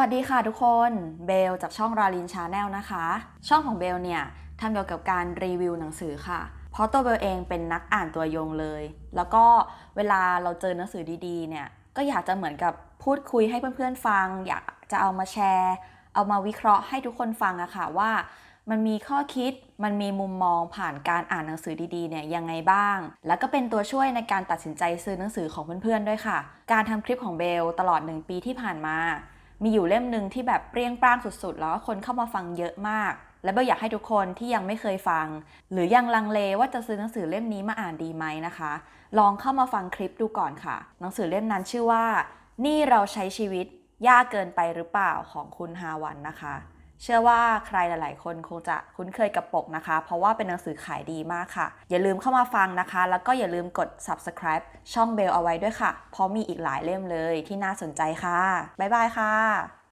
สวัสดีค่ะทุกคนเบลจากช่องราลินชาแนลนะคะ ช่องของเบลเนี่ยทำเกี่ยวกับการรีวิวหนังสือค่ะ เพราะตัวเบลเองเป็นนักอ่านตัวยงเลย แล้วก็เวลาเราเจอหนังสือดีๆเนี่ยก็อยากจะเหมือนกับพูดคุยให้เพื่อนๆฟัง อยากจะเอามาแชร์ เอามาวิเคราะห์ให้ทุกคนฟังอะค่ะว่า มันมีข้อคิดมันมีมุมมองผ่านการอ่านหนังสือดีๆเนี่ยยังไงบ้าง แล้วก็เป็นตัวช่วยในการตัดสินใจซื้อหนังสือของเพื่อนๆด้วยค่ะ การทำคลิปของเบลตลอด 1 ปีที่ผ่านมา มีอยู่เล่มหนึ่งที่แบบเปรี้ยงปร้างสุดๆ แล้วคนเข้ามาฟังเยอะมาก และเบลอยากให้ทุกคนที่ยังไม่เคยฟัง หรือยังลังเลว่าจะซื้อหนังสือเล่มนี้มาอ่านดีไหมนะคะ ลองเข้ามาฟังคลิปดูก่อนค่ะ หนังสือเล่มนั้นชื่อว่า นี่เราใช้ชีวิตยากเกินไปหรือเปล่าของคุณฮาวันนะคะ เชื่อว่าใครหลาย ๆ คนคงจะคุ้นเคยกับปกนะคะ เพราะว่าเป็นหนังสือขายดีมากค่ะ อย่าลืมเข้ามาฟังนะคะ แล้วก็อย่าลืมกด subscribe ช่องเบลเอาไว้ด้วยค่ะ เพราะมีอีกหลายเล่มเลยที่น่าสนใจค่ะ บ๊ายบายค่ะ